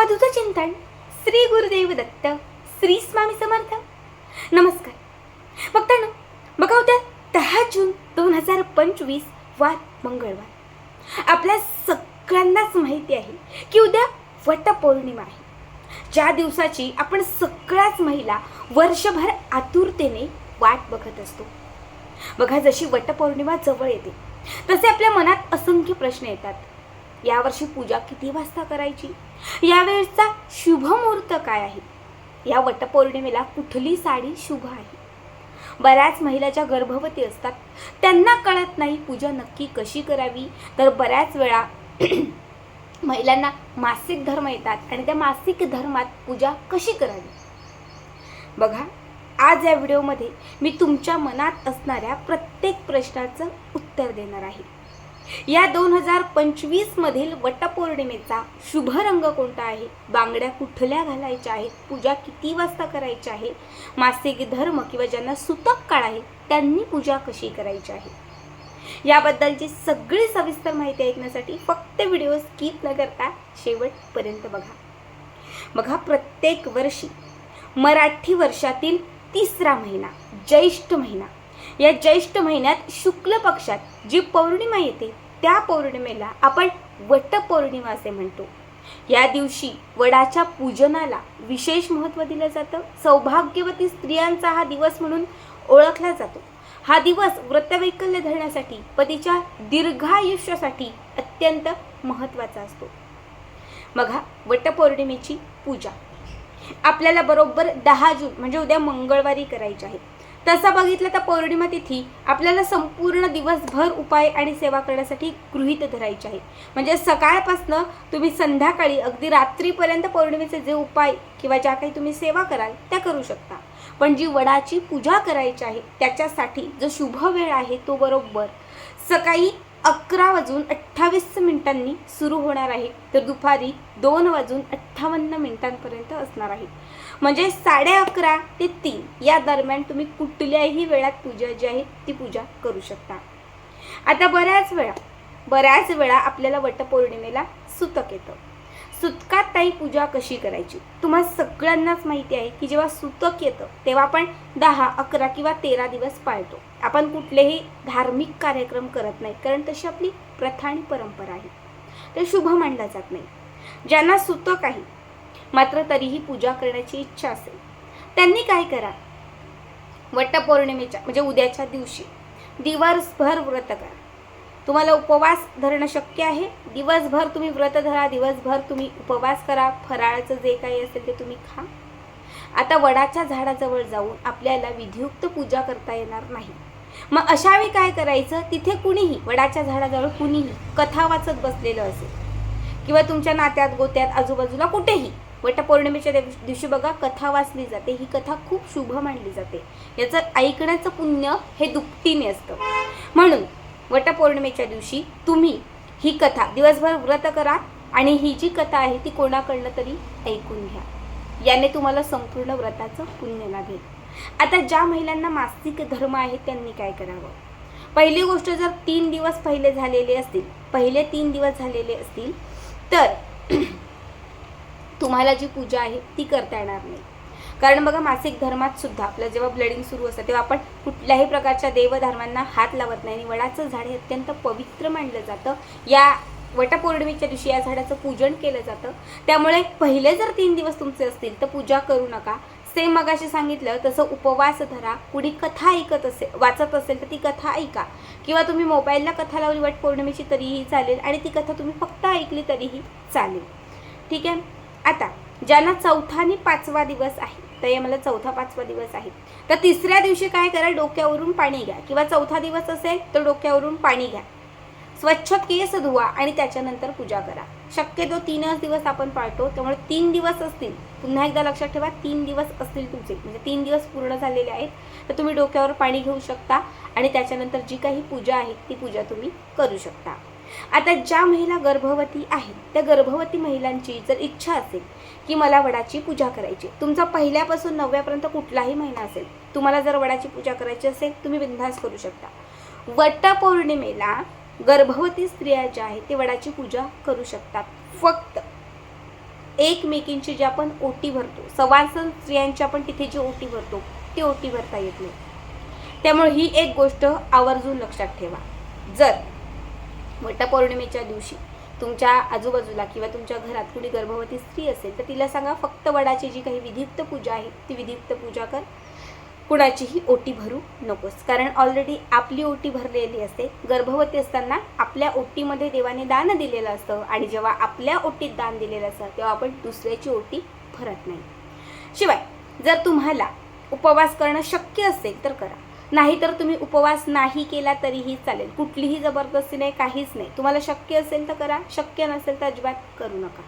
अवधूत चिंतन श्री गुरुदेव दत्त श्री स्वामी समर्थ. नमस्कार. बघताना बघा उद्या दहा जून दोन हजार पंचवीस वार मंगळवार. आपल्या सगळ्यांनाच माहिती आहे की उद्या वटपौर्णिमा आहे. ज्या दिवसाची आपण सगळ्याच महिला वर्षभर आतुरतेने वाट बघत असतो. बघा जशी वटपौर्णिमा जवळ येते तसे आपल्या मनात असंख्य प्रश्न येतात. यावर्षी पूजा किती वाजता करायची? यावेळेसचा शुभ मुहूर्त काय आहे? या वटपौर्णिमेला कुठली साडी शुभ आहे? बऱ्याच महिला ज्या गर्भवती असतात. त्यांना कळत नाही पूजा नक्की कशी करावी. तर बऱ्याच वेळा महिलांना मासिक धर्म येतात आणि त्या मासिक धर्मात पूजा कशी करावी? बघा आज या व्हिडिओमध्ये मी तुमच्या मनात असणाऱ्या प्रत्येक प्रश्नाचं उत्तर देणार आहे. या दोन हजार पंचवीस मधील वटपौर्णिमेचा शुभ रंग कोणता आहे? बांगड्या कुठल्या घालायच्या आहेत? पूजा किती वाजता करायची आहे? मासिक धर्म किंवा ज्यांना सुतक काळ आहे त्यांनी पूजा कशी करायची आहे? याबद्दलची सगळी सविस्तर माहिती ऐकण्यासाठी फक्त व्हिडिओ स्किप न करता शेवटपर्यंत बघा. बघा प्रत्येक वर्षी मराठी वर्षातील तिसरा महिना ज्येष्ठ महिना. या ज्येष्ठ महिन्यात शुक्ल पक्षात जी पौर्णिमा येते त्या पौर्णिमेला आपण वटपौर्णिमा असे म्हणतो. या दिवशी वडाच्या पूजनाला विशेष महत्त्व दिलं जातं. सौभाग्यवती स्त्रियांचा हा दिवस म्हणून ओळखला जातो. हा दिवस व्रतवैकल्य धरण्यासाठी पतीच्या दीर्घायुष्यासाठी अत्यंत महत्त्वाचा असतो. बघा वटपौर्णिमेची पूजा. आपल्याला बरोबर दहा जून म्हणजे उद्या मंगळवारी करायची आहे. तसं बघितलं तर पौर्णिमा तिथी आपल्याला संपूर्ण दिवसभर उपाय आणि सेवा करण्यासाठी गृहीत धरायची आहे. म्हणजे सकाळपासनं तुम्ही संध्याकाळी अगदी रात्रीपर्यंत पौर्णिमेचे जे उपाय किंवा ज्या काही तुम्ही सेवा कराल त्या करू शकता. पण जी वडाची पूजा करायची आहे त्याच्यासाठी जो शुभ वेळ आहे तो बरोबर सकाळी अकरा वाजून अठ्ठावीस मिनिटांनी सुरू होणार आहे. तर दुपारी दोन वाजून अठ्ठावन्न मिनिटांपर्यंत असणार आहे. म्हणजे साडे अकरा ते तीन या दरम्यान तुम्ही कुठल्याही वेळात पूजा जी आहे ती पूजा करू शकता. आता बऱ्याच वेळा बऱ्याच वेळा आपल्याला वटपौर्णिमेला सुतक येतं. सुतकात ताई पूजा कशी करायची? तुम्हाला सगळ्यांनाच माहिती आहे की जेव्हा सुतक येतं तेव्हा आपण दहा अकरा किंवा तेरा दिवस पाळतो. आपण कुठलेही धार्मिक कार्यक्रम करत नाही कारण तशी आपली प्रथा आणि परंपरा आहे. ते शुभ मानलं जात नाही. ज्यांना सुतक आहे मात्र तरीही पूजा करण्याची इच्छा असेल. त्यांनी काय करा? वटपौर्णिमेच्या म्हणजे उद्याच्या दिवशी दिवसभर व्रत करा. तुम्हाला उपवास धरणं शक्य आहे? दिवसभर तुम्ही व्रत धरा दिवसभर तुम्ही उपवास करा. फराळाचं जे काही असेल ते तुम्ही खा. आता वडाच्या झाडाजवळ जाऊन आपल्याला विधियुक्त पूजा करता येणार नाही. मग अशावेळी काय करायचं? तिथे कुणीही वडाच्या झाडाजवळ कुणीही कथा वाचत बसलेलं असेल किंवा तुमच्या नात्यात गोत्यात आजूबाजूला कुठेही वटपौर्णिमेच्या दिवशी बघा कथा वाचली जाते. ही कथा खूप शुभ मानली जाते. याचं ऐकण्याचं पुण्य हे दुपटीने असतं. म्हणून वटपौर्णिमेच्या दिवशी तुम्ही ही कथा दिवसभर व्रत करा आणि ही जी कथा आहे ती कोणाकडनं तरी ऐकून घ्या. याने तुम्हाला संपूर्ण व्रताचं पुण्य लाभेल. आता ज्या महिलांना मासिक धर्म आहे त्यांनी काय करावं? पहिली गोष्ट जर तीन दिवस पहिले झालेले असतील पहिले तीन दिवस झालेले असतील तर तुम्हाला जी पूजा आहे ती करता येणार नाही. कारण बघा मासिक धर्मात सुद्धा आपलं जेव्हा ब्लडिंग सुरू असतं तेव्हा आपण कुठल्याही प्रकारच्या देवधर्मांना हात लावत नाही. आणि वडाचं झाड हे अत्यंत पवित्र मानलं जातं. या वटपौर्णिमेच्या दिवशी या झाडाचं पूजन केलं जातं. त्यामुळे पहिले जर तीन दिवस तुमचे असतील तर पूजा करू नका. सेम मगाशी सांगितलं तसं उपवास धरा. कुणी कथा ऐकत असेल वाचत असेल तर ती कथा ऐका. किंवा तुम्ही मोबाईलला कथा लावली वटपौर्णिमेची तरीही चालेल. आणि ती कथा तुम्ही फक्त ऐकली तरीही चालेल. ठीक आहे? आता ज्यांना चौथा आणि पाचवा दिवस आहे तर हे मला चौथा पाचवा दिवस आहे. तर तिसऱ्या दिवशी काय करा डोक्यावरून पाणी घ्या. किंवा चौथा दिवस असेल तर डोक्यावरून पाणी घ्या. स्वच्छ केस धुवा आणि त्याच्यानंतर पूजा करा. शक्यतो तीनच दिवस आपण पाळतो त्यामुळे तीन दिवस असतील. पुन्हा एकदा लक्षात ठेवा तीन दिवस असतील तुमचे. म्हणजे तीन दिवस पूर्ण झालेले आहेत तर तुम्ही डोक्यावर पाणी घेऊ शकता आणि त्याच्यानंतर जी काही पूजा आहे ती पूजा तुम्ही करू शकता. आता ज्या महिला गर्भवती आहेत त्या गर्भवती महिलांची जर इच्छा असेल की मला वडाची पूजा करायची तुमचा पहिल्यापासून नवव्यापर्यंत कुठलाही महिना असेल तुम्हाला जर वडाची पूजा करायची असेल तुम्ही बिनधास करू शकता. वटपौर्णिमेला गर्भवती स्त्रिया ज्या आहेत ते वडाची पूजा करू शकतात. फक्त एकमेकींची जी आपण ओटी भरतो सवासन स्त्रियांची आपण तिथे जी ओटी भरतो ती ओटी भरता येत नाही. त्यामुळे ही एक गोष्ट आवर्जून लक्षात ठेवा. जर वटपौर्णिमेच्या दिवशी तुमच्या आजूबाजूला किंवा तुमच्या घरात कुणी गर्भवती स्त्री असेल तर तिला सांगा फक्त वडाची जी काही विधिक्त पूजा आहे ती विधिक्त पूजा कर. कुणाचीही ओटी भरू नकोस. कारण ऑलरेडी आपली ओटी भरलेली असते. गर्भवती असताना आपल्या ओटीमध्ये देवाने दान दिलेलं असतं आणि जेव्हा आपल्या ओटीत दान दिलेलं असतं तेव्हा आपण दुसऱ्याची ओटी भरत नाही. शिवाय जर तुम्हाला उपवास करणं शक्य असेल तर करा. नाहीतर तुम्ही उपवास नाही केला तरीही चालेल. कुठलीही जबरदस्ती नाही काहीच नाही. तुम्हाला शक्य असेल तर करा शक्य नसेल तर अजिबात करू नका.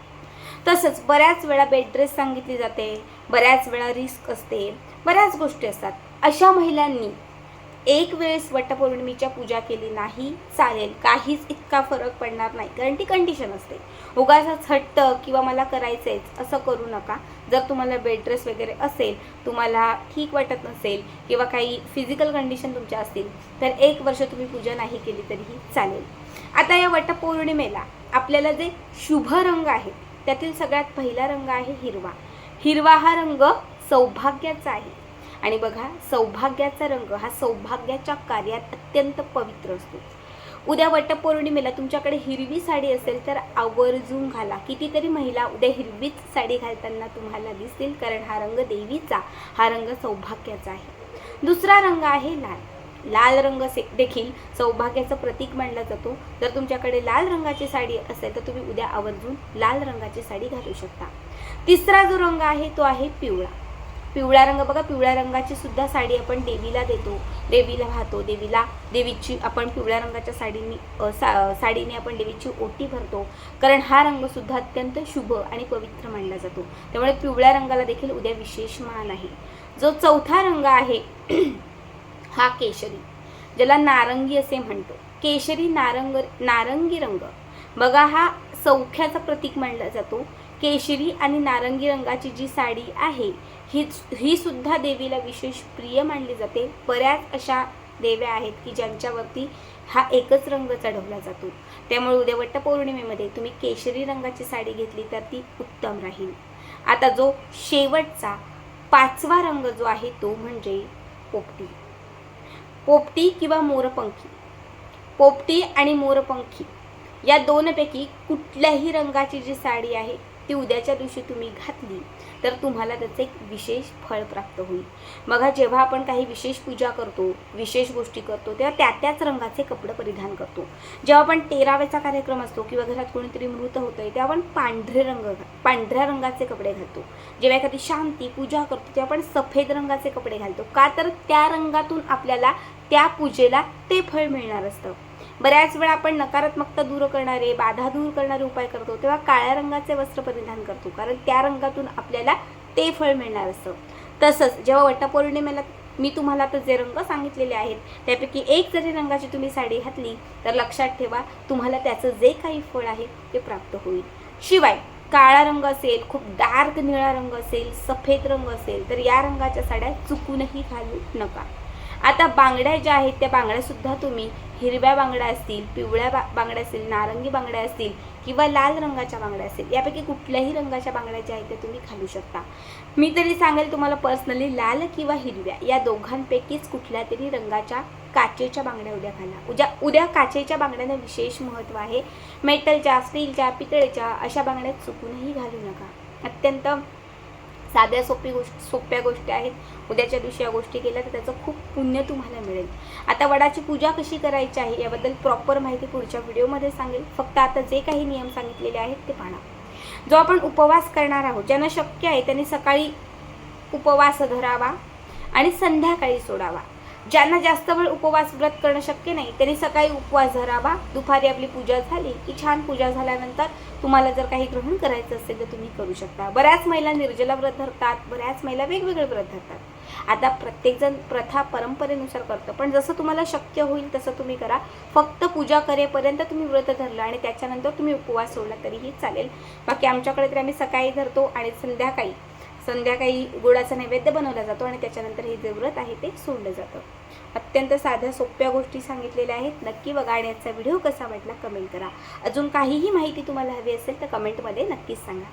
तसंच बऱ्याच वेळा बेड रेस्ट सांगितली जाते बऱ्याच वेळा रिस्क असते बऱ्याच गोष्टी असतात. अशा महिलांनी एक वेळेस वटपौर्णिमेच्या पूजा केली नाही चालेल. काहीच इतका फरक पडणार नाही. कारण ती कंडिशन असते. उगाच हट्ट किंवा मला करायचंच असं करू नका. जर तुम्हाला बेड रेस्ट वगैरे असेल तुम्हाला ठीक वाटत नसेल किंवा काही फिजिकल कंडिशन तुमच्या असतील तर एक वर्ष तुम्ही पूजा नाही केली तरीही चालेल. आता या वटपौर्णिमेला आपल्याला जे शुभ रंग आहेत त्यातील सगळ्यात पहिला रंग आहे हिरवा. हिरवा हा रंग सौभाग्याचा आहे. आणि बघा सौभाग्याचा रंग हा सौभाग्याच्या कार्यात अत्यंत पवित्र असतो. उद्या वटपौर्णिमेला तुमच्याकडे हिरवी साडी असेल तर आवर्जून घाला. कितीतरी महिला उद्या हिरवीच साडी घालताना तुम्हाला दिसतील कारण हा रंग देवीचा हा रंग सौभाग्याचा आहे. दुसरा रंग आहे लाल. लाल रंग से देखील सौभाग्याचं प्रतीक मानला जातो. जर तुमच्याकडे लाल रंगाची साडी असेल तर तुम्ही उद्या आवर्जून लाल रंगाची साडी घालू शकता. तिसरा जो रंग आहे तो आहे पिवळा. पिवळा रंग बघा पिवळ्या रंगाची सुद्धा साडी आपण देवीला देतो. देवीला वाहतो देवीला देवीची आपण पिवळ्या रंगाच्या साडीनी सा साडीने आपण देवीची ओटी भरतो. कारण हा रंगसुद्धा अत्यंत शुभ आणि पवित्र मानला जातो. त्यामुळे पिवळ्या रंगाला देखील उद्या विशेष मान आहे. जो चौथा रंग आहे हा केशरी ज्याला नारंगी असे म्हणतो. केशरी नारंग नारंगी रंग. बघा हा सौख्याचा प्रतीक मानला जातो. केशरी आणि नारंगी रंगाची जी साडी आहे ही ही सुद्धा देवीला विशेष प्रिय मानली जाते. बऱ्याच अशा देव्या आहेत की ज्यांच्यावरती हा एकच रंग चढवला जातो. त्यामुळे उद्या वटपौर्णिमेमध्ये तुम्ही केशरी रंगाची साडी घेतली तर ती उत्तम राहील. आता जो शेवटचा पाचवा रंग जो आहे तो म्हणजे पोपटी. पोपटी किंवा मोरपंखी. पोपटी आणि मोरपंखी या दोनपैकी कुठल्याही रंगाची जी साडी आहे ती उद्याच्या दिवशी तुम्ही घातली तर तुम्हाला त्याचं एक विशेष फळ प्राप्त होईल. बघा जेव्हा आपण काही विशेष पूजा करतो विशेष गोष्टी करतो तेव्हा त्या त्याच रंगाचे कपडे परिधान करतो. जेव्हा आपण तेराव्याचा कार्यक्रम असतो किंवा घरात कोणीतरी मृत होतंय तेव्हा आपण पांढरे रंग पांढऱ्या रंगाचे कपडे घालतो. जेव्हा एखादी शांती पूजा करतो तेव्हा आपण सफेद रंगाचे कपडे घालतो. का तर त्या रंगातून आपल्याला त्या पूजेला ते फळ मिळणार असतं. बऱ्याच वेळा आपण नकारात्मकता दूर करणारे बाधा दूर करणारे उपाय करतो तेव्हा काळ्या रंगाचे वस्त्र परिधान करतो. कारण त्या रंगातून आपल्याला ते फळ मिळणार असतं. तसंच जेव्हा वटपौर्णिमेला मी तुम्हाला तर जे रंग सांगितलेले आहेत त्यापैकी एक जरी रंगाची तुम्ही साडी घातली तर लक्षात ठेवा तुम्हाला त्याचं जे काही फळ आहे ते प्राप्त होईल. शिवाय काळा रंग असेल खूप डार्क निळा रंग असेल सफेद रंग असेल तर या रंगाच्या साड्या चुकूनही घालू नका. आता बांगड्या ज्या आहेत त्या बांगड्यासुद्धा तुम्ही हिरव्या बांगड्या असतील पिवळ्या बा बांगड्या असतील नारंगी बांगड्या असतील किंवा लाल रंगाच्या बांगड्या असतील यापैकी कुठल्याही रंगाच्या बांगड्या ज्या आहेत त्या तुम्ही घालू शकता. मी तरी सांगेल तुम्हाला पर्सनली लाल किंवा हिरव्या या दोघांपैकीच कुठल्या तरी रंगाच्या काचेच्या बांगड्या उद्या घाला. उद्या उद्या काचेच्या बांगड्यांना विशेष महत्त्व आहे. मेटलच्या स्टीलच्या पितळेच्या अशा बांगड्या चुकूनही घालू नका. अत्यंत साध्या सोपी गोष्ट सोप्या गोष्टी आहेत. उद्याच्या दिवशी या गोष्टी केल्या तर त्याचं खूप पुण्य तुम्हाला मिळेल. आता वडाची पूजा कशी करायची आहे याबद्दल प्रॉपर माहिती पुढच्या व्हिडिओमध्ये सांगेल. फक्त आता जे काही नियम सांगितलेले आहेत ते पाहणार जो आपण उपवास करणार आहोत ज्यांना शक्य आहे त्यांनी सकाळी उपवास धरावा आणि संध्याकाळी सोडावा. ज्यांना जास्त वेळ उपवास व्रत करणं शक्य नाही त्यांनी सकाळी उपवास धरावा दुपारी आपली पूजा झाली की छान पूजा झाल्यानंतर तुम्हाला जर काही ग्रहण करायचं असेल तर तुम्ही करू शकता. बऱ्याच महिला निर्जला व्रत धरतात बऱ्याच महिला वेगवेगळे व्रत धरतात. आता प्रत्येकजण प्रथा परंपरेनुसार करतं पण जसं तुम्हाला शक्य होईल तसं तुम्ही करा. फक्त पूजा करेपर्यंत तुम्ही व्रत धरलं आणि त्याच्यानंतर तुम्ही उपवास सोडला तरीही चालेल. बाकी आमच्याकडे तर आम्ही सकाळी धरतो आणि संध्याकाळी संध्याकाळी गुळाचा नैवेद्य बनवला जातो आणि त्याच्यानंतर हे जे व्रत आहे ते सोडलं जातं. अत्यंत साध्या सोप्या गोष्टी सांगितलेल्या आहेत. नक्की बघा आणि व्हिडिओ कसा वाटला कमेंट करा. अजून काहीही माहिती तुम्हाला हवी असेल तर कमेंटमध्ये नक्कीच सांगा.